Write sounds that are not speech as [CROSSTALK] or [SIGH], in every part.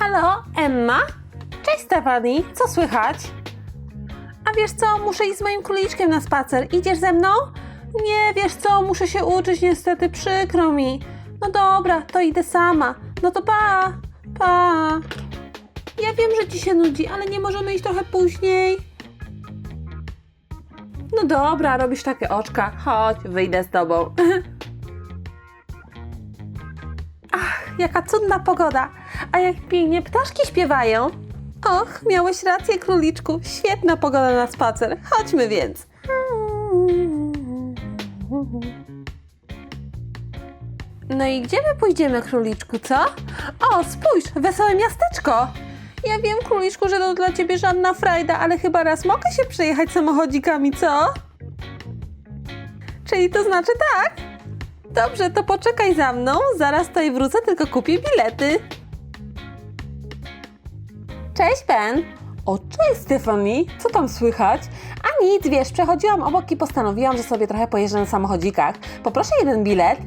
Halo, Emma? Cześć Stefani, co słychać? A wiesz co, muszę iść z moim króliczkiem na spacer. Idziesz ze mną? Nie, wiesz co, muszę się uczyć niestety, przykro mi. No dobra, to idę sama. No to pa, pa. Ja wiem, że ci się nudzi, ale nie możemy iść trochę później. No dobra, robisz takie oczka. Chodź, wyjdę z tobą. [LAUGHS] jaka cudna pogoda. A jak pięknie ptaszki śpiewają. Och, miałeś rację, króliczku. Świetna pogoda na spacer. Chodźmy więc. No i gdzie my pójdziemy, króliczku, co? O, spójrz, wesołe miasteczko. Ja wiem, króliczku, że to dla ciebie żadna frajda, ale chyba raz mogę się przejechać samochodzikami, co? Czyli to znaczy tak? Dobrze, to poczekaj za mną. Zaraz tutaj wrócę, tylko kupię bilety. Cześć, Ben. O, cześć, Stephanie. Co tam słychać? A nic, wiesz, przechodziłam obok i postanowiłam, że sobie trochę pojeżdżę na samochodzikach. Poproszę jeden bilet.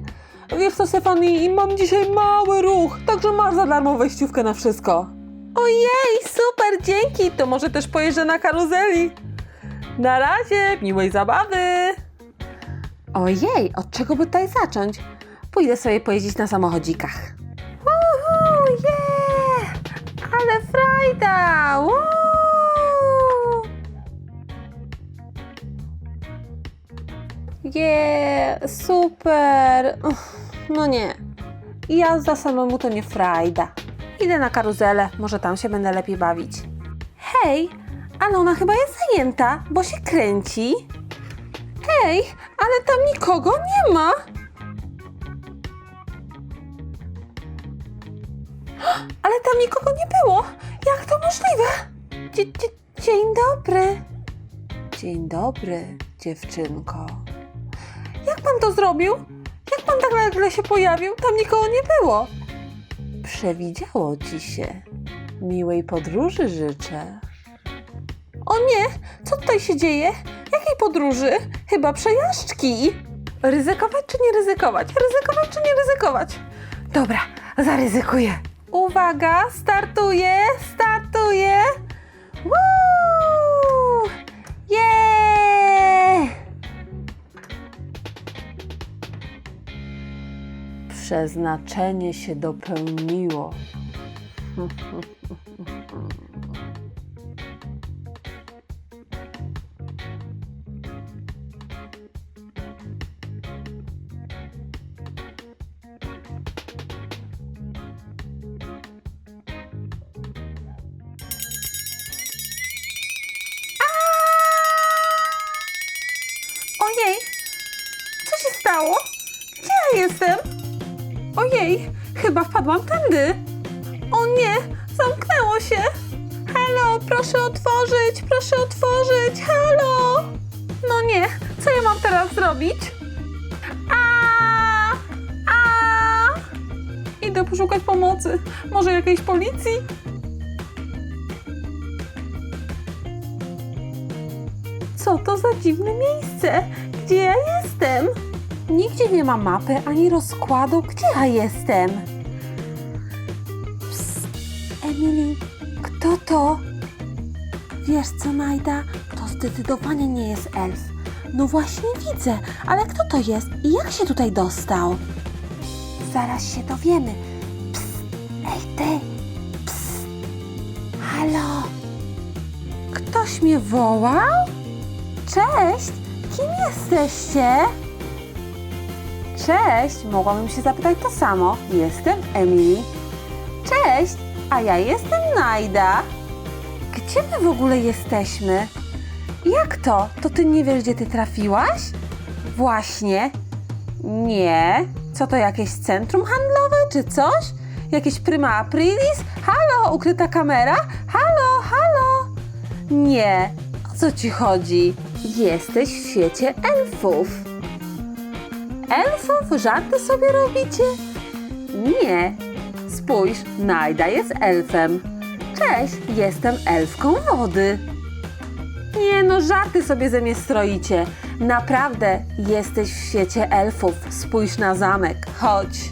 Wiesz co, Stephanie, mam dzisiaj mały ruch, także masz za darmo wejściówkę na wszystko. Ojej, super, dzięki. To może też pojeżdżę na karuzeli. Na razie, miłej zabawy. Ojej, od czego by tutaj zacząć? Pójdę sobie pojeździć na samochodzikach. Uhu, yeah! Ale frajda! Woo! Yeah, super! No nie, jazda samemu to nie frajda. Idę na karuzelę, może tam się będę lepiej bawić. Hej, ale ona chyba jest zajęta, bo się kręci. Hej, ale tam nikogo nie ma. Ale tam nikogo nie było. Jak to możliwe? Dzie- dzie- dzień dobry. Dzień dobry, dziewczynko. Jak pan to zrobił? Jak pan tak nagle się pojawił? Tam nikogo nie było. Przewidziało ci się. Miłej podróży życzę. O nie, co tutaj się dzieje? Jakiej podróży? Chyba przejażdżki. Ryzykować czy nie ryzykować? Ryzykować czy nie ryzykować? Dobra, zaryzykuję. Uwaga, startuję, startuję. Woo! Yeah! Przeznaczenie się dopełniło. [LAUGHS] wpadłam tędy. O nie, zamknęło się. Halo, proszę otworzyć, proszę otworzyć, halo. No nie, co ja mam teraz zrobić? A, a. Idę poszukać pomocy. Może jakiejś policji? Co to za dziwne miejsce? Gdzie ja jestem? Nigdzie nie ma mapy ani rozkładu, gdzie ja jestem. Emily, kto to? Wiesz co, Najda? To zdecydowanie nie jest elf. No właśnie widzę, ale kto to jest i jak się tutaj dostał? Zaraz się dowiemy. Psst, ej ty, psst, halo? Ktoś mnie wołał? Cześć! Kim jesteście? Cześć! Mogłabym się zapytać to samo. Jestem Emily. Cześć! A ja jestem Najda. Gdzie my w ogóle jesteśmy? Jak to? To ty nie wiesz, gdzie ty trafiłaś? Właśnie. Nie. Co to jakieś centrum handlowe czy coś? Jakieś prima aprilis? Halo, ukryta kamera? Halo, halo! Nie. O co ci chodzi? Jesteś w świecie elfów. Elfów? Żarty sobie robicie? Nie. Spójrz, Najda jest elfem. Cześć, jestem elfką wody. Nie no, żarty sobie ze mnie stroicie. Naprawdę jesteś w świecie elfów. Spójrz na zamek. Chodź.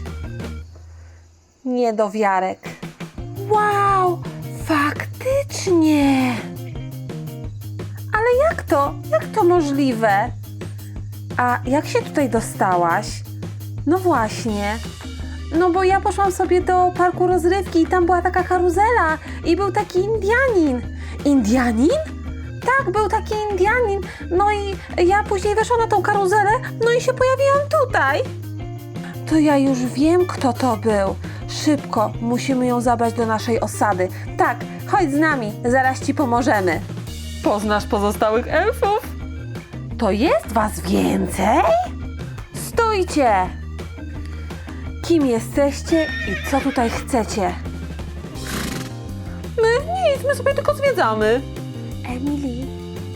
Niedowiarek. Wow! Faktycznie! Ale jak to? Jak to możliwe? A jak się tutaj dostałaś? No właśnie. No bo ja poszłam sobie do parku rozrywki i tam była taka karuzela i był taki Indianin. Indianin? Tak, był taki Indianin. No i ja później weszłam na tą karuzelę, no i się pojawiłam tutaj. To ja już wiem, kto to był. Szybko, musimy ją zabrać do naszej osady. Tak, chodź z nami, zaraz ci pomożemy. Poznasz pozostałych elfów? To jest was więcej? Stójcie! Kim jesteście i co tutaj chcecie? My nic, my sobie tylko zwiedzamy. Emily,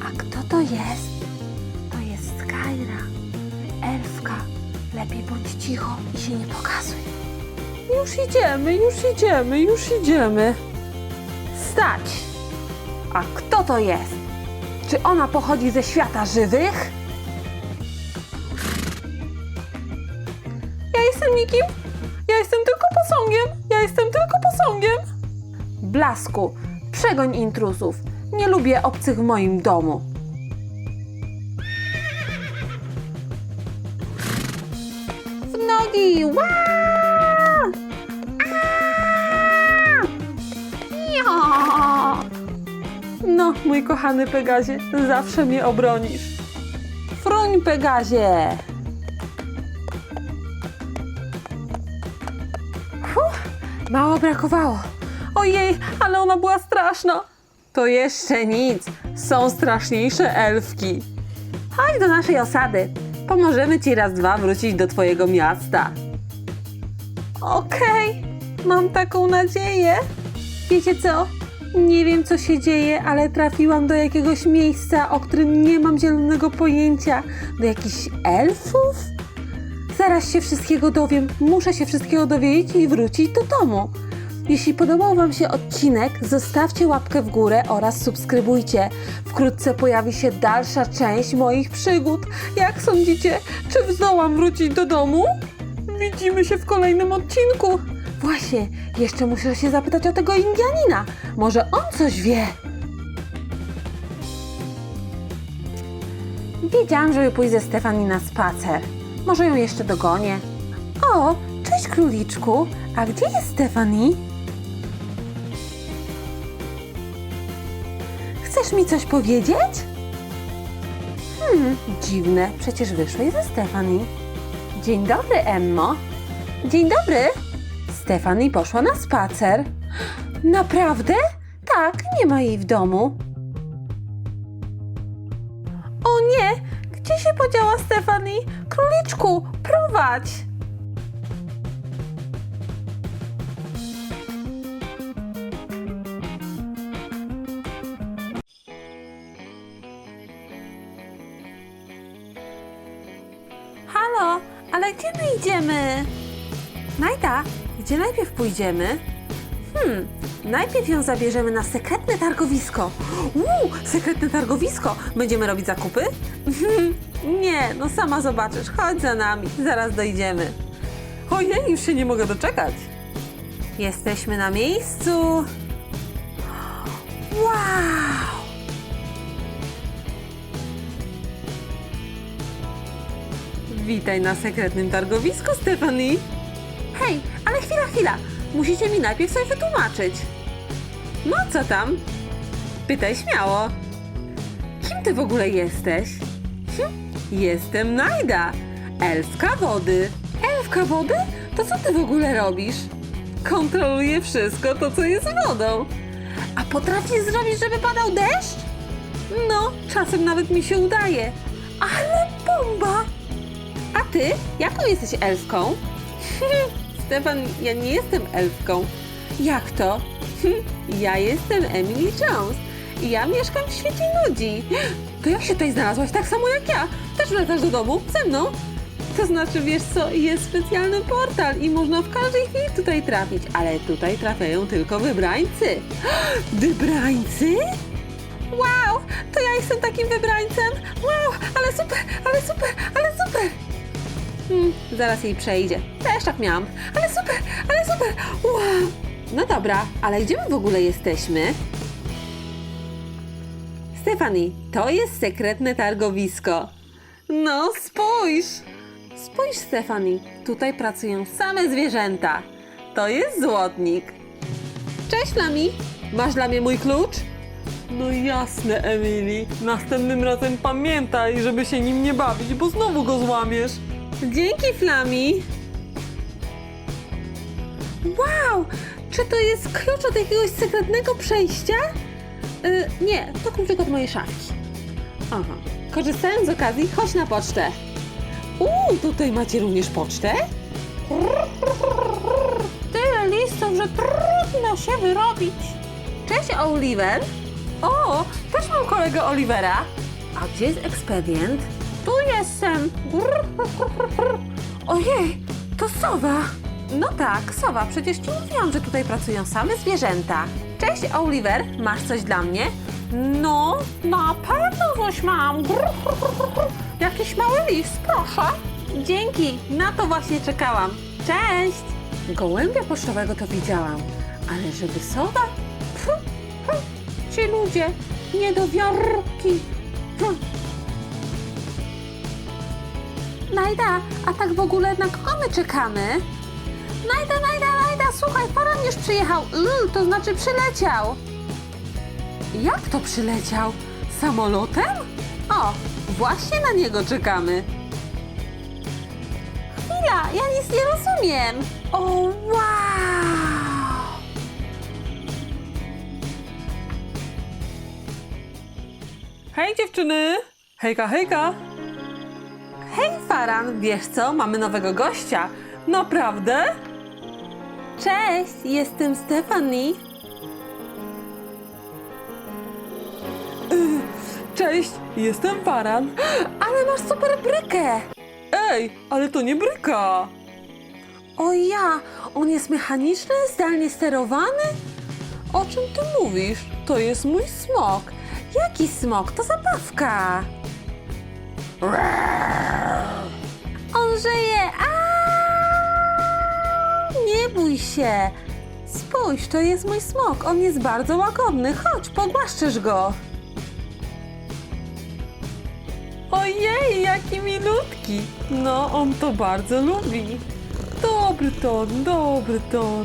a kto to jest? To jest Skyra, elfka. Lepiej bądź cicho i się nie pokazuj. Już idziemy, już idziemy, już idziemy. Stać! A kto to jest? Czy ona pochodzi ze świata żywych? Ja jestem nikim. Ja jestem tylko posągiem. Ja jestem tylko posągiem. Blasku, przegoń intruzów. Nie lubię obcych w moim domu. W nogi! Ła! Ja! No, mój kochany Pegazie, zawsze mnie obronisz. Fruń, Pegazie! Mało brakowało. Ojej, ale ona była straszna. To jeszcze nic. Są straszniejsze elfki. Chodź do naszej osady. Pomożemy ci raz dwa wrócić do twojego miasta. Okej, mam taką nadzieję. Wiecie co? Nie wiem, co się dzieje, ale trafiłam do jakiegoś miejsca, o którym nie mam zielonego pojęcia. Do jakichś elfów? Zaraz się wszystkiego dowiem. Muszę się wszystkiego dowiedzieć i wrócić do domu. Jeśli podobał Wam się odcinek, zostawcie łapkę w górę oraz subskrybujcie. Wkrótce pojawi się dalsza część moich przygód. Jak sądzicie, czy zdołam wrócić do domu? Widzimy się w kolejnym odcinku. Właśnie, jeszcze muszę się zapytać o tego Indianina. Może on coś wie? Wiedziałam, żeby pójść ze Stefani na spacer. Może ją jeszcze dogonię. O, cześć króliczku. A gdzie jest Stefani? Chcesz mi coś powiedzieć? Hmm, dziwne. Przecież wyszłeś ze Stefani. Dzień dobry, Emmo. Dzień dobry. Stefani poszła na spacer. Naprawdę? Tak, nie ma jej w domu. Króliczku, prowadź! Halo, ale gdzie my idziemy? Najda, gdzie najpierw pójdziemy? Hmm, najpierw ją zabierzemy na sekretne targowisko. Uuu, sekretne targowisko! Będziemy robić zakupy? [LAUGHS] nie, no sama zobaczysz. Chodź za nami, zaraz dojdziemy. Ojej, już się nie mogę doczekać. Jesteśmy na miejscu. Wow! Witaj na sekretnym targowisku, Stephanie. Hej, ale chwila, chwila. Musicie mi najpierw coś wytłumaczyć. No co tam? Pytaj śmiało. Kim ty w ogóle jesteś? Hm, jestem Najda, elfka wody. Elfka wody? To co ty w ogóle robisz? Kontroluję wszystko to, co jest wodą. A potrafisz zrobić, żeby padał deszcz? No, czasem nawet mi się udaje. Ale bomba! A ty? Jaką jesteś elfką? [LAUGHS] Stefan, ja nie jestem elfką. Jak to? [LAUGHS] Ja jestem Emily Jones i ja mieszkam w świecie ludzi. To jak się tutaj znalazłaś? Tak samo jak ja. Też wracasz do domu? Ze mną? To znaczy, wiesz co, jest specjalny portal i można w każdej chwili tutaj trafić, ale tutaj trafiają tylko wybrańcy. [GASPS] Wybrańcy? Wow, to ja jestem takim wybrańcem. Wow, ale super, ale super, ale super. Hmm, zaraz jej przejdzie. Też tak miałam. Ale super, ale super! Wow! No dobra, ale gdzie my w ogóle jesteśmy? Stefani, to jest sekretne targowisko. No, spójrz. Spójrz, Stefani, tutaj pracują same zwierzęta. To jest złotnik. Cześć, Lami. Masz dla mnie mój klucz? No jasne, Emily. Następnym razem pamiętaj, żeby się nim nie bawić, bo znowu go złamiesz. Dzięki, Flami. Wow, czy to jest klucz od jakiegoś sekretnego przejścia? Y, nie, to kluczyk od mojej szafki. Aha. Korzystając z okazji, chodź na pocztę. Uuu, tutaj macie również pocztę? Tyle listów, że trudno się wyrobić. Cześć, Oliver. O, też mam kolegę Olivera. A gdzie jest ekspedient? Tu jestem. Ojej, to sowa. No tak, sowa. Przecież ci mówiłam, że tutaj pracują same zwierzęta. Cześć, Oliver. Masz coś dla mnie? No, na pewno coś mam. Jakiś mały list, proszę. Dzięki, na to właśnie czekałam. Cześć. Gołębia pocztowego to widziałam, ale żeby sowa? Pfu, pfu, ci ludzie, niedowiarki. Pfu. Najda, a tak w ogóle na kogo my czekamy? Najda, Najda, słuchaj, już przyjechał. Yy, to znaczy przyleciał. Jak to przyleciał? Samolotem? O, właśnie na niego czekamy. Chwila, ja nic nie rozumiem. O, wow! Hej dziewczyny! Hejka, hejka! Hej, Faran, wiesz co? Mamy nowego gościa. Naprawdę? Cześć, jestem Stephanie. Cześć, jestem Faran. Ale masz super brykę. Ej, ale to nie bryka! O ja, on jest mechaniczny, zdalnie sterowany? O czym ty mówisz? To jest mój smok. Jaki smok? To zabawka. On żyje. Nie bój się. Spójrz, to jest mój smok. On jest bardzo łagodny. Chodź, pogłaszczysz go. Ojej, jaki milutki! No, on to bardzo lubi. Dobry ton, dobry ton.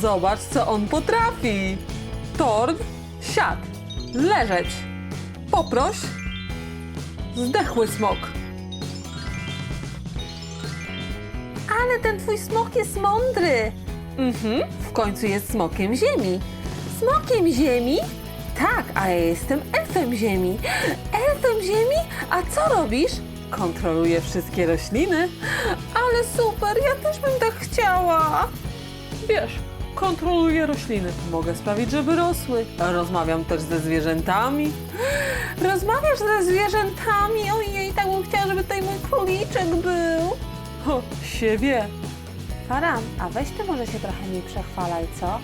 Zobacz, co on potrafi. Tord, siad, leżeć. Poproś. Zdechły smok. Ale ten twój smok jest mądry. Mhm, W końcu jest smokiem ziemi. Smokiem ziemi? Tak, a ja jestem elfem ziemi. Elfem ziemi? A co robisz? kontroluje wszystkie rośliny. Ale super, ja też bym tak chciała. Wiesz, kontroluję rośliny. Mogę sprawić, żeby rosły. Rozmawiam też ze zwierzętami. Rozmawiasz ze zwierzętami? Ojej, tak bym chciała, żeby tutaj mój króliczek był. Ho, się wie. Faran, a weź ty może się trochę nie przechwalaj, co?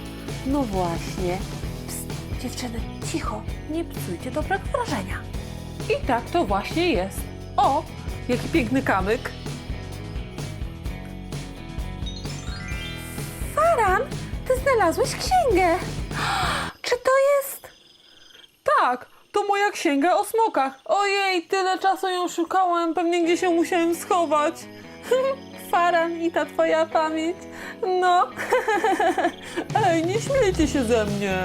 No właśnie. Psst, dziewczyny, cicho, nie psujcie dobrego wrażenia. I tak to właśnie jest. O, jaki piękny kamyk. Faran, znalazłeś księgę. Czy to jest... Tak, to moja księga o smokach. Ojej, tyle czasu ją szukałem, pewnie gdzieś ją musiałem schować. [LAUGHS] Faran i ta twoja pamięć. No. [LAUGHS] Ej, nie śmiejcie się ze mnie.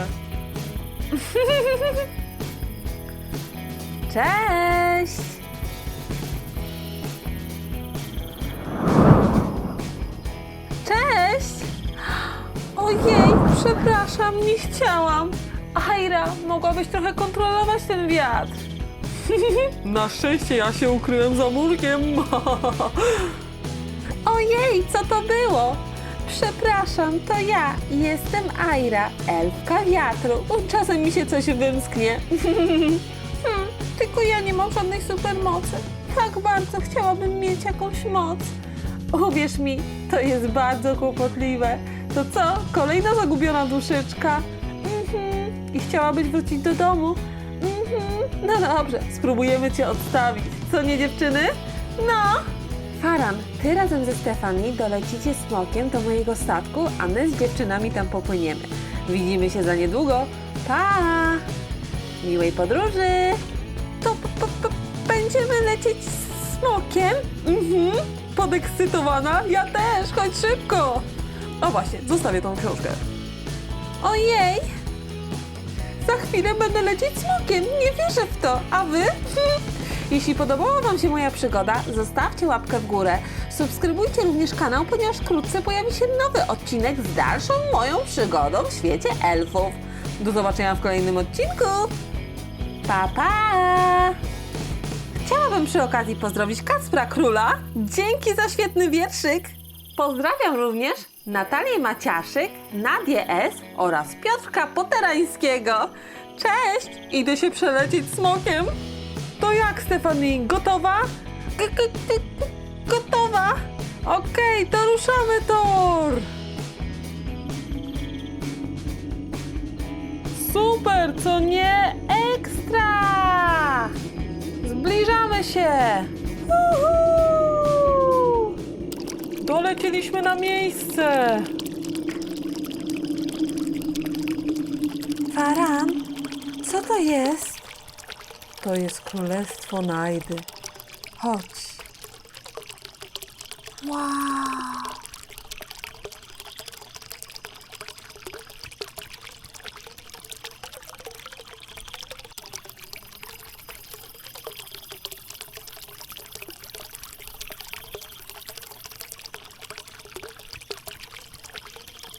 [LAUGHS] Cześć! Cześć! Ojej, przepraszam, nie chciałam. Aira, mogłabyś trochę kontrolować ten wiatr. [LAUGHS] Na szczęście ja się ukryłem za murkiem. [LAUGHS] Ojej, co to było? Przepraszam, to ja. Jestem Aira, elfka wiatru. Czasem mi się coś wymsknie. [LAUGHS] Hmm, tylko ja nie mam żadnej supermocy. Tak bardzo chciałabym mieć jakąś moc. Uwierz mi, to jest bardzo kłopotliwe. To co? Kolejna zagubiona duszyczka? Mhm. I chciałabyś wrócić do domu? Mhm. No dobrze, spróbujemy cię odstawić. Co nie dziewczyny? No! Faran, ty razem ze Stefani dolecicie smokiem do mojego statku, a my z dziewczynami tam popłyniemy. Widzimy się za niedługo. Pa! Miłej podróży! To będziemy lecieć smokiem? Mhm. Podekscytowana? Ja też, chodź szybko. O właśnie, zostawię tą książkę. Ojej! Za chwilę będę lecieć smokiem. Nie wierzę w to. A wy? [LAUGHS] Jeśli podobała Wam się moja przygoda, zostawcie łapkę w górę. Subskrybujcie również kanał, ponieważ wkrótce pojawi się nowy odcinek z dalszą moją przygodą w świecie elfów. Do zobaczenia w kolejnym odcinku. Pa, pa! Chciałabym przy okazji pozdrowić Kacpra Króla. Dzięki za świetny wierszyk. Pozdrawiam również Natalię Maciaszyk, Nadię S. oraz Piotrka Poterańskiego. Cześć! Idę się przelecieć smokiem. To jak, Stefani? Gotowa? G- g- g- gotowa! Okej, to ruszamy tor! Super, co nie? Ekstra! Zbliżamy się! Uhu! Dolecieliśmy na miejsce! Faran, co to jest? To jest królestwo Najdy. Chodź. Wow!